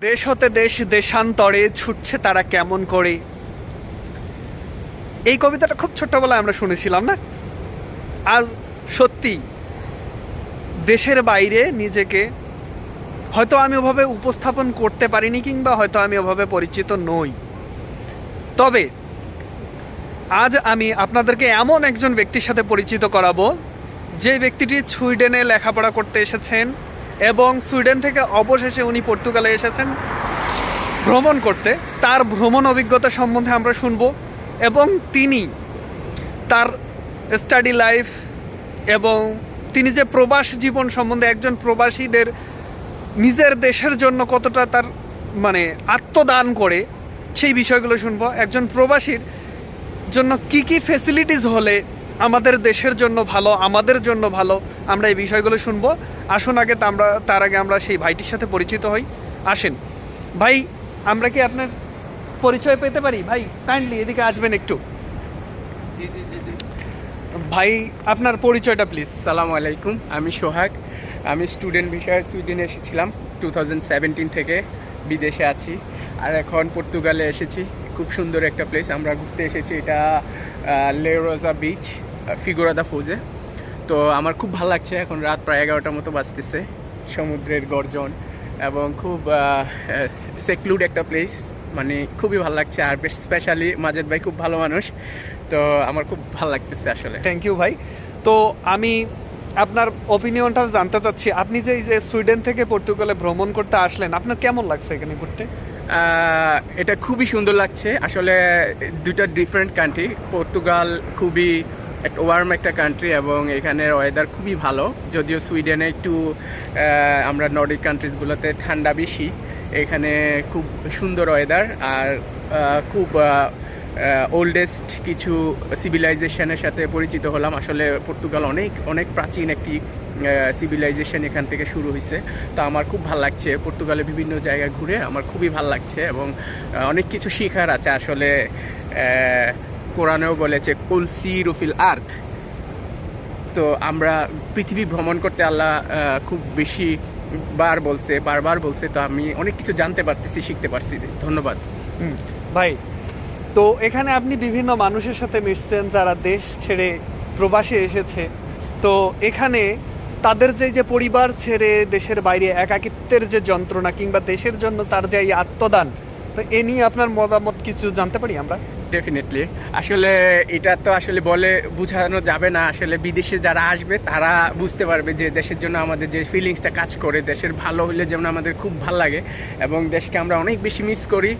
দেশ হতে দেশ, দেশান্তরে ছুটছে তারা কেমন করে? এই কবিতাটা খুব ছোট্টবেলায় আমরা শুনেছিলাম না? আজ সত্যি দেশের বাইরে নিজেকে হয়তো আমি ওভাবে উপস্থাপন করতে পারিনি কিংবা হয়তো আমি ওভাবে পরিচিত নই। তবে আজ আমি আপনাদেরকে এমন একজন ব্যক্তির সাথে পরিচিত করাবো, যে ব্যক্তিটি সুইডেনে লেখাপড়া করতে এসেছেন। এবং সুইডেন থেকে অবশেষে উনি পর্তুগালে এসেছেন ভ্রমণ করতে। তার ভ্রমণ অভিজ্ঞতা সম্বন্ধে আমরা শুনব এবং তিনি তার স্টাডি লাইফ এবং তিনি যে প্রবাস জীবন সম্বন্ধে একজন প্রবাসীদের নিজের দেশের জন্য কতটা তার মানে আত্মদান করে, সেই বিষয়গুলো শুনব। একজন প্রবাসীর জন্য কি কি ফেসিলিটিস হলে আমাদের দেশের জন্য ভালো আমাদের জন্য ভালো আমরা এই বিষয়গুলো শুনব। আসুন আগে তা আমরা তার আগে আমরা সেই ভাইটির সাথে পরিচিত হই। আসেন। ভাই আমরা কি আপনার পরিচয় পেতে পারি? ভাই কাইন্ডলি এদিকে আসবেন একটু। জি জি জি জি। ভাই আপনার পরিচয়টা প্লিজ সালামু আলাইকুম আমি সোহাগ। আমি স্টুডেন্ট বিষয়ে সুইডেনে এসেছিলাম টু থেকে বিদেশে আছি। আর এখন পর্তুগালে এসেছি। খুব সুন্দর একটা প্লেস আমরা ঘুরতে এসেছি এটা লেরোজা বিচ ফিগোরা দা ফোজে। তো আমার খুব ভালো লাগছে এখন রাত প্রায় এগারোটার মতো বাজতেছে সমুদ্রের গর্জন এবং খুব সেক্লুড একটা প্লেস মানে খুবই ভালো লাগছে আর বেশ স্পেশালি মাজেদ ভাই খুব ভালো মানুষ তো আমার খুব ভালো লাগতেছে আসলে। থ্যাংক ইউ ভাই। তো আমি আপনার ওপিনিয়নটা জানতে চাচ্ছি আপনি যে এই যে সুইডেন থেকে পর্তুগালে ভ্রমণ করতে আসলেন আপনার কেমন লাগছে এখানে ঘুরতে? এটা খুবই সুন্দর লাগছে আসলে দুটো ডিফারেন্ট কান্ট্রি পর্তুগাল খুবই একটা ওয়ার্ম একটা কান্ট্রি এবং এখানের ওয়েদার খুবই ভালো। যদিও সুইডেনে একটু আমরা নর্ডিক কান্ট্রিজগুলোতে ঠান্ডা বেশি। এখানে খুব সুন্দর ওয়েদার আর খুব ওল্ডেস্ট কিছু সিভিলাইজেশনের সাথে পরিচিত হলাম। আসলে পর্তুগাল অনেক অনেক প্রাচীন একটি সিভিলাইজেশন এখান থেকে শুরু হয়েছে তো আমার খুব ভালো লাগছে পর্তুগালে বিভিন্ন জায়গায় ঘুরে। আমার খুবই ভালো লাগছে এবং অনেক কিছু শেখার আছে আসলে কোরআনেও বলেছে কুলসি রুফিল আর্থ তো আমরা পৃথিবী ভ্রমণ করতে আল্লাহ খুব বেশি বার বলছে, বারবার বলছে, তো আমি অনেক কিছু জানতে পারতেছি, শিখতে পারছি। ধন্যবাদ। ভাই, তো এখানে আপনি বিভিন্ন মানুষের সাথে মিশছেন, যারা দেশ ছেড়ে প্রবাসে এসেছে। তো এখানে তাদের যে যে পরিবার ছেড়ে দেশের বাইরে একাকিত্বের যে যন্ত্রণা কিংবা দেশের জন্য তার যে, এই আত্মদান, তো এ নিয়ে আপনার মতামত কিছু জানতে পারি আমরা? ডেফিনেটলি আসলে এটা তো আসলে বলে বোঝানো যাবে না। আসলে বিদেশে যারা আসবে, তারা বুঝতে পারবে যে দেশের জন্য আমাদের যে ফিলিংসটা কাজ করে, দেশের ভালো হলে যেমন আমাদের খুব ভালো লাগে এবং দেশকে আমরা অনেক বেশি মিস করি।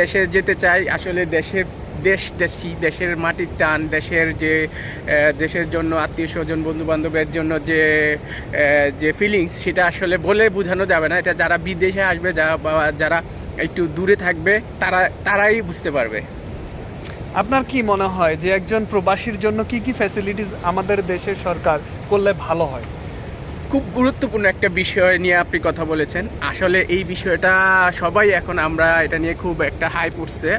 দেশে যেতে চাই, আসলে দেশের দেশ দেশি, দেশের মাটির টান, দেশের যে দেশের জন্য আত্মীয় স্বজন বন্ধু বান্ধবের জন্য যে যে ফিলিংস সেটা আসলে বলে বোঝানো যাবে না। এটা যারা বিদেশে আসবে যারা বা, যারা একটু দূরে থাকবে, তারা, তারাই বুঝতে পারবে। আপনার কি মনে হয় যে একজন প্রবাসীর জন্য কি কি ফ্যাসিলিটিস আমাদের দেশের সরকার করলে ভালো হয়? খুব গুরুত্বপূর্ণ একটা বিষয় নিয়ে আপনি কথা বলেছেন। আসলে এই বিষয়টা সবাই এখন আমরা এটা নিয়ে খুব একটা হাই পড়ছে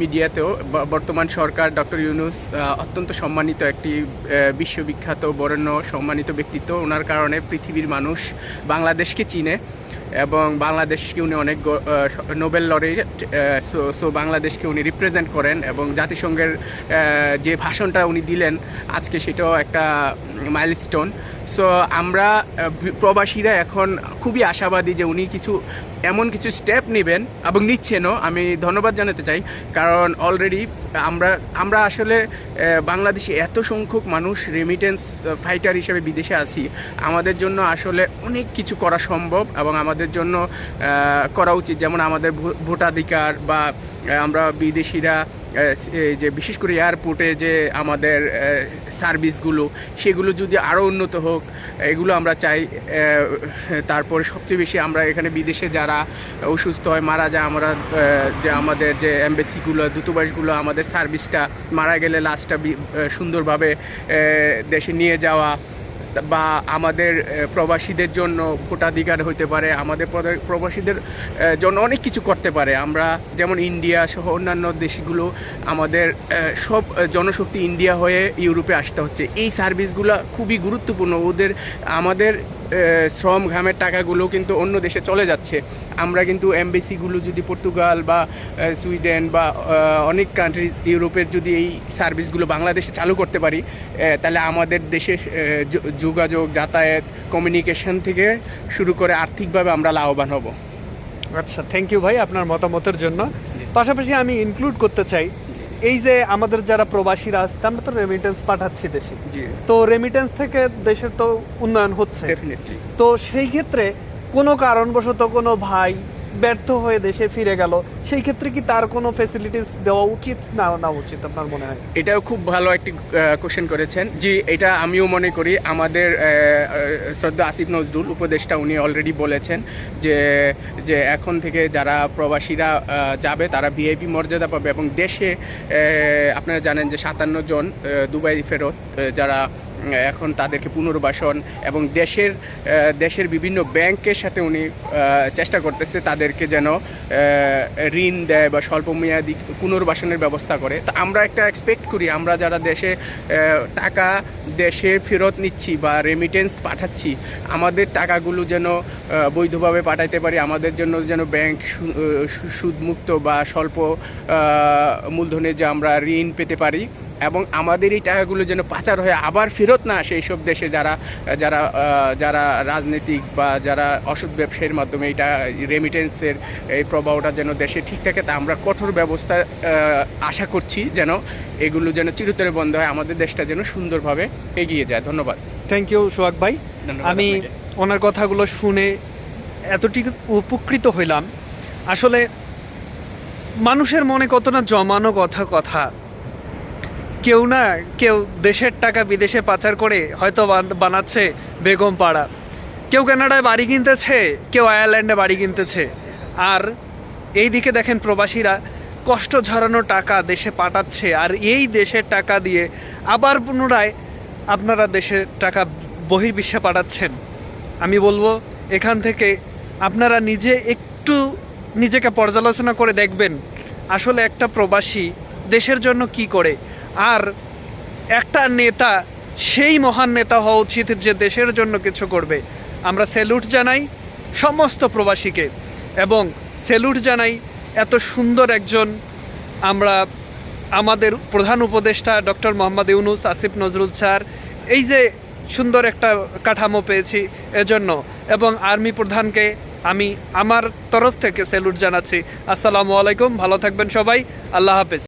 মিডিয়াতেও বর্তমান সরকার ডক্টর ইউনুস অত্যন্ত সম্মানিত একটি বিশ্ববিখ্যাত, বরেণ্য, সম্মানিত ব্যক্তিত্ব। ওনার কারণে পৃথিবীর মানুষ বাংলাদেশকে চিনে। এবং বাংলাদেশকে উনি অনেক নোবেল লরেট সো সো বাংলাদেশকে উনি রিপ্রেজেন্ট করেন এবং জাতিসংঘের যে ভাষণটা উনি দিলেন, আজকে সেটাও একটা মাইলস্টোন সো আমরা প্রবাসীরা এখন খুবই আশাবাদী যে উনি কিছু এমন কিছু স্টেপ নেবেন এবং নিচ্ছেনও। আমি ধন্যবাদ জানাতে চাই। কারণ অলরেডি আমরা আমরা আসলে বাংলাদেশে এত সংখ্যক মানুষ রেমিটেন্স ফাইটার হিসেবে বিদেশে আছি। আমাদের জন্য আসলে অনেক কিছু করা সম্ভব এবং আমাদের জন্য করা উচিত। যেমন আমাদের ভোটাধিকার বা আমরা বিদেশিরা যে বিশেষ করে এয়ারপোর্টে যে আমাদের সার্ভিসগুলো সেগুলো যদি আরও উন্নত হোক, এগুলো আমরা চাই। তারপরে সবচেয়ে বেশি আমরা এখানে বিদেশে যারা অসুস্থ হয় মারা যায়, আমরা যে আমাদের যে এম্বাসিগুলো, দূতাবাসগুলো, আমাদের সার্ভিসটা মারা গেলে লাশটা সুন্দরভাবে দেশে নিয়ে যাওয়া বা আমাদের প্রবাসীদের জন্য ভোটাধিকার হতে পারে, আমাদের প্রবাসীদের জন্য অনেক কিছু করতে পারে। আমরা যেমন ইন্ডিয়া সহ অন্যান্য দেশগুলো, আমাদের সব জনশক্তি ইন্ডিয়া হয়ে ইউরোপে আসতে হচ্ছে। এই সার্ভিসগুলো খুবই গুরুত্বপূর্ণ। ওদের, আমাদের শ্রম ঘামের টাকাগুলো কিন্তু অন্য দেশে চলে যাচ্ছে। আমরা কিন্তু এমবেসিগুলো যদি পর্তুগাল বা সুইডেন বা অনেক কান্ট্রিজ ইউরোপের যদি এই সার্ভিসগুলো বাংলাদেশে চালু করতে পারি তাহলে আমাদের দেশে যোগাযোগ যাতায়াত কমিউনিকেশন থেকে শুরু করে আর্থিকভাবে আমরা লাভবান হব। আচ্ছা থ্যাংক ইউ ভাই আপনার মতামতের জন্য। পাশাপাশি আমি ইনক্লুড করতে চাই এই যে আমাদের যারা প্রবাসীরা আছে আমরা তো রেমিটেন্স পাঠাচ্ছি দেশে। তো রেমিটেন্স থেকে দেশের তো উন্নয়ন হচ্ছে। তো সেই ক্ষেত্রে কোনো কারণবশত কোনো ভাই ব্যর্থ হয়ে দেশে ফিরে গেল। সেই ক্ষেত্রে কি তার কোনো ফেসিলিটিস দেওয়া উচিত? না না উচিত আপনার মনে হয়? এটাও খুব ভালো একটি কোশ্চেন করেছেন। জি, এটা আমিও মনে করি। আমাদের শ্রদ্ধা আসিফ নজরুল, উপদেষ্টা, উনি অলরেডি বলেছেন যে যে এখন থেকে যারা প্রবাসীরা যাবে, তারা ভিআইপি মর্যাদা পাবে এবং দেশে আপনারা জানেন যে সাতান্ন জন দুবাই ফেরত যারা এখন তাদেরকে পুনর্বাসন এবং দেশের দেশের বিভিন্ন ব্যাংকের সাথে উনি চেষ্টা করতেছে তাদেরকে যেন ঋণ দেয় বা স্বল্প মেয়াদি পুনর্বাসনের ব্যবস্থা করে। তা আমরা একটা এক্সপেক্ট করি, আমরা যারা দেশে টাকা দেশে ফেরত নিচ্ছি বা রেমিটেন্স পাঠাচ্ছি, আমাদের টাকাগুলো যেন বৈধভাবে পাঠাইতে পারি, আমাদের জন্য যেন ব্যাংক সুদমুক্ত বা স্বল্প মূলধনে যে আমরা ঋণ পেতে পারি এবং আমাদের এই টাকাগুলো যেন পাচার হয়ে আবার ফেরত না আসে এইসব দেশে যারা যারা যারা রাজনৈতিক বা যারা অসৎ ব্যবসায়ীর মাধ্যমে এইটা রেমিটেন্সের এই প্রভাবটা যেন দেশে ঠিক থাকে তা আমরা কঠোর ব্যবস্থা আশা করছি যেন এগুলো যেন চিরতরে বন্ধ হয় আমাদের দেশটা যেন সুন্দরভাবে এগিয়ে যায়। ধন্যবাদ। থ্যাংক ইউ সোহাগ ভাই। আমি ওনার কথাগুলো শুনে এতটুকু উপকৃত হইলাম। আসলে মানুষের মনে কত না জমানো কথা কথা কেউ না, কেউ দেশের টাকা বিদেশে পাচার করে হয়তো বান- বানাচ্ছে বেগম পাড়া। কেউ কানাডায় বাড়ি কিনতেছে, কেউ আয়ারল্যান্ডে বাড়ি কিনতেছে। আর এই দিকে দেখেন প্রবাসীরা কষ্ট ঝরানো টাকা দেশে পাঠাচ্ছে, আর এই দেশের টাকা দিয়ে আবার পুনরায় আপনারা দেশের টাকা বহির্বিশ্বে পাঠাচ্ছেন। আমি বলব, এখান থেকে আপনারা নিজে একটু নিজেকে পর্যালোচনা করে দেখবেন, আসলে একটা প্রবাসী দেশের জন্য কি করে। আর একটা নেতা সেই মহান নেতা হওয়া উচিত যে দেশের জন্য কিছু করবে। আমরা স্যালুট জানাই সমস্ত প্রবাসীকে এবং স্যালুট জানাই এত সুন্দর একজন আমরা আমাদের প্রধান উপদেষ্টা ডক্টর মোহাম্মদ ইউনুস, আসিফ নজরুল স্যার, এই যে সুন্দর একটা কাঠামো পেয়েছি এজন্য এবং আর্মি প্রধানকে আমি আমার তরফ থেকে স্যালুট জানাচ্ছি। আসসালামু আলাইকুম, ভালো থাকবেন সবাই, আল্লাহ হাফেজ।